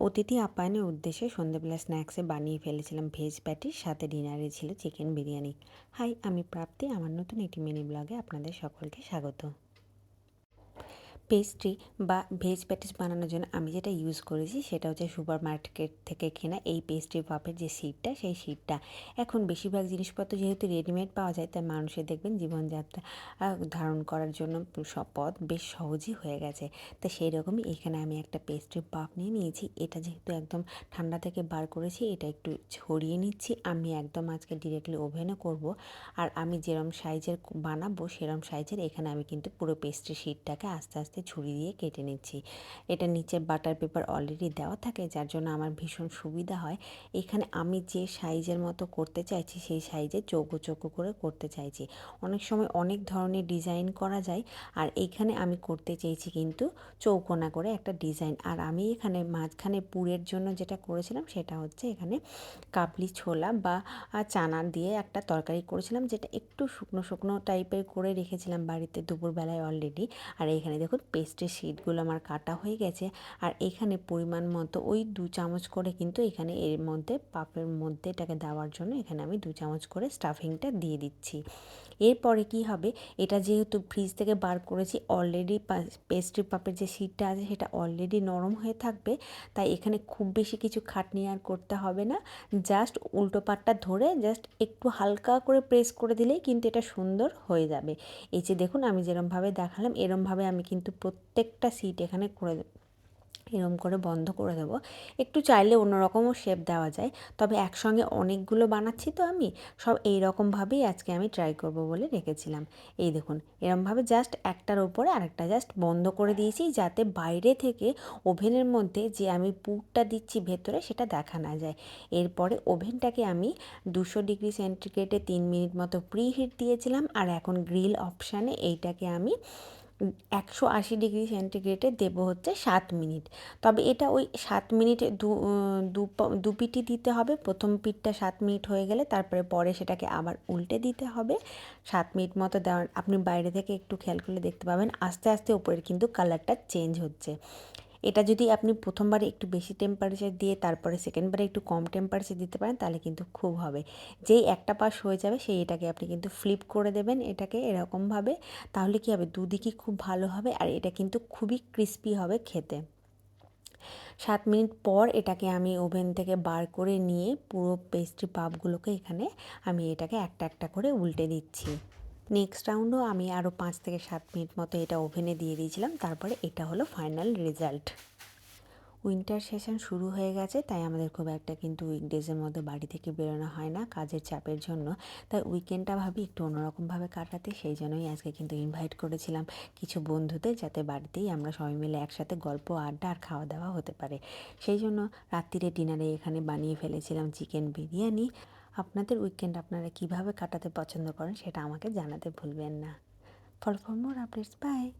অতিথি আপ্যায়নের উদ্দেশ্যে সন্ধ্যেবেলা স্ন্যাক্সে বানিয়ে ফেলেছিলাম ভেজ প্যাটির, সাথে ডিনারে ছিল চিকেন বিরিয়ানি। হাই, আমি প্রাপ্তি, আমার নতুন একটি মিনি ব্লগে আপনাদের সকলকে স্বাগত। পেস্ট্রি বা ভেজ প্যাটিস বানানোর জন্য আমি যেটা ইউজ করেছি সেটা হচ্ছে সুপার মার্কেট থেকে কেনা এই পেস্ট্রি পাপের যে সিটটা সেই সিটটা এখন বেশিরভাগ জিনিসপত্র যেহেতু রেডিমেড পাওয়া যায়, তাই মানুষের দেখবেন জীবনযাত্রা ধারণ করার জন্য সব পথ বেশ সহজই হয়ে গেছে। তো সেই রকমই এখানে আমি একটা পেস্ট্রি পাপ নিয়ে নিয়েছি। এটা যেহেতু একদম ঠান্ডা থেকে বার করেছি, এটা একটু ছড়িয়ে নিচ্ছি। আমি একদম আজকে ডিরেক্টলি ওভেনে করব। আর আমি যেরম সাইজের বানাবো, সেরম সাইজের এখানে আমি কিন্তু পুরো পেস্ট্রি শিটটাকে আস্তে আস্তে ছুরি দিয়ে কেটে নিচ্ছি। এটা নিচে বাটার পেপার অলরেডি দেওয়া থাকে, যার জন্য আমার ভীষণ সুবিধা হয়। এখানে আমি যে সাইজের মতো করতে চাইছি, সেই সাইজে চৌকো চৌকো করে করতে চাইছি। অনেক সময় অনেক ধরনের ডিজাইন করা যায়, আর এইখানে আমি করতে চেয়েছি কিন্তু চৌকোনা করে একটা ডিজাইন। আর আমি এখানে মাঝখানে পুরের জন্য যেটা করেছিলাম, সেটা হচ্ছে এখানে কাবলি ছোলা বা চানা দিয়ে একটা তরকারি করেছিলাম, যেটা একটু শুকনো শুকনো টাইপের করে রেখেছিলাম বাড়িতে দুপুরবেলায় অলরেডি আর এখানে দেখুন পেস্টের শিটগুলো আমার কাটা হয়ে গেছে আর এখানে পরিমাণ মতো ওই দু চামচ করে কিন্তু এখানে এর মধ্যে পাপের মধ্যে এটাকে দেওয়ার জন্য এখানে আমি দু চামচ করে স্টাফিংটা দিয়ে দিচ্ছি। এরপরে কি হবে? এটা যেহেতু ফ্রিজ থেকে বার করেছি অলরেডি পেস্ট্রি পাপের যে শিটটা আছে সেটা অলরেডি নরম হয়ে থাকবে, তাই এখানে খুব বেশি কিছু খাটনি আর করতে হবে না। জাস্ট উল্টো পাটটা ধরে জাস্ট একটু হালকা করে প্রেস করে দিলেই কিন্তু এটা সুন্দর হয়ে যাবে। এই যে দেখুন আমি যেরমভাবে দেখালাম, এরমভাবে আমি কিন্তু প্রত্যেকটা সিট এখানে করে এরম করে বন্ধ করে দেবো। একটু চাইলে অন্যরকমও শেপ দেওয়া যায়। তবে একসঙ্গে অনেকগুলো বানাচ্ছি তো আমি, সব এই রকমভাবেই আজকে আমি ট্রাই করব বলে রেখেছিলাম। এই দেখুন এরমভাবে জাস্ট একটার ওপরে আরেকটা জাস্ট বন্ধ করে দিয়েছি যাতে বাইরে থেকে ওভেনের মধ্যে যে আমি পুরটা দিচ্ছি ভেতরে সেটা দেখা না যায়। এরপরে ওভেনটাকে আমি দুশো ডিগ্রি সেন্টিগ্রেডে তিন মিনিট মতো প্রি হিট দিয়েছিলাম। আর এখন গ্রিল অপশানে এইটাকে আমি একশো আশি ডিগ্রি সেন্টিগ্রেডে দেবো হচ্ছে সাত মিনিট। তবে এটা ওই সাত মিনিটে দু পিটি দিতে হবে। প্রথম পিঠটা সাত মিনিট হয়ে গেলে তারপরে পরে সেটাকে আবার উল্টে দিতে হবে। সাত মিনিট মতো দেওয়ার, আপনি বাইরে থেকে একটু খেয়াল করলে দেখতে পাবেন, আস্তে আস্তে উপরের কিন্তু কালারটা চেঞ্জ হচ্ছে। এটা যদি আপনি প্রথমবারে একটু বেশি টেম্পারেচার দিয়ে, তারপরে সেকেন্ডবারে একটু কম টেম্পারেচার দিতে পারেন, তাহলে কিন্তু খুব হবে। যেই একটা পাশ হয়ে যাবে, সেই এটাকে আপনি কিন্তু ফ্লিপ করে দেবেন এটাকে এরকমভাবে, তাহলে কী হবে? দুদিকই খুব ভালো হবে আর এটা কিন্তু খুবই ক্রিস্পি হবে খেতে। সাত মিনিট পর এটাকে আমি ওভেন থেকে বার করে নিয়ে পুরো পেস্ট্রি পাপগুলোকে এখানে আমি এটাকে একটা একটা করে উল্টে দিচ্ছি। নেক্সট রাউন্ডও আমি আরও পাঁচ থেকে সাত মিনিট মতো এটা ওভেনে দিয়ে দিয়েছিলাম, তারপরে এটা হলো ফাইনাল রেজাল্ট উইন্টার সেশন শুরু হয়ে গেছে, তাই আমাদের খুব একটা কিন্তু উইকডেজের মধ্যে বাড়ি থেকে বেরোনো হয় না কাজের চাপের জন্য। তাই উইকেন্ডটা ভাবি একটু অন্যরকমভাবে কাটাতে, সেই জন্যই আজকে কিন্তু ইনভাইট করেছিলাম কিছু বন্ধুদের যাতে বাড়িতেই আমরা সবাই মিলে একসাথে গল্প, আড্ডা আর খাওয়া দাওয়া হতে পারে। সেই জন্য রাত্রিরে ডিনারে এখানে বানিয়ে ফেলেছিলাম চিকেন বিরিয়ানি আপনাদের উইকেন্ড আপনারা কীভাবে কাটাতে পছন্দ করেন সেটা আমাকে জানাতে ভুলবেন না। Follow for more updates bye